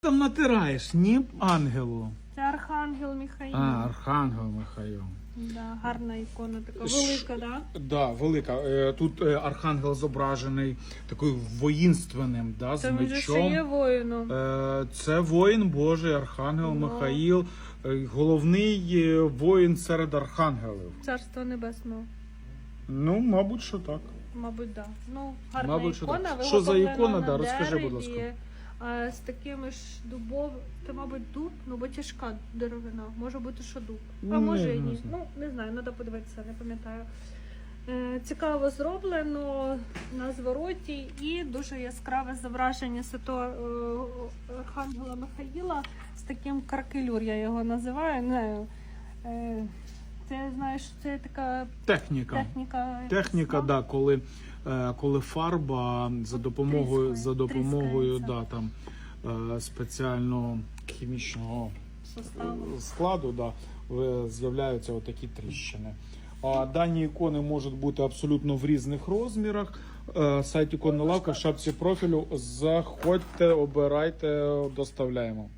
там натираєш? Ні ангелу. Це Архангел Михаїл. А, Архангел Михаїл. Да, гарна ікона, така Ш- велика, да? Да, велика. Е, Тут е, архангел зображений таким воїнственним, да, з ще є воїном. Е, Це воїн Божий, архангел Ну. Михаїл, е, головний е, воїн серед архангелів. Царство небесного. Ну, мабуть, що так. Мабуть, да. Ну, гарна Мабуть, що ікона. так. Що за виготовлена ікона? на Да, розкажи, будь дереві, ласка. Е, З такими ж дубов, це, мабуть, дуб, ну бо тяжка деревина. Може бути, що дуб. А Ну, може і ні. Ну, не знаю, треба подивитися, не пам'ятаю. Е, Цікаво зроблено на звороті і дуже яскраве зображення святого е, Архангела Михаїла з таким каркелюр, я його називаю. Не, знаю. Е, Це знаєш, це така Техніка. техніка. Техніка, да, коли, е, коли фарба за допомогою, за допомогою да, там, е, спеціального хімічного составу. складу да, з'являються отакі тріщини. А дані ікони можуть бути абсолютно в різних розмірах. Е, Сайт іконна лавка в шапці профілю. Заходьте, обирайте, доставляємо.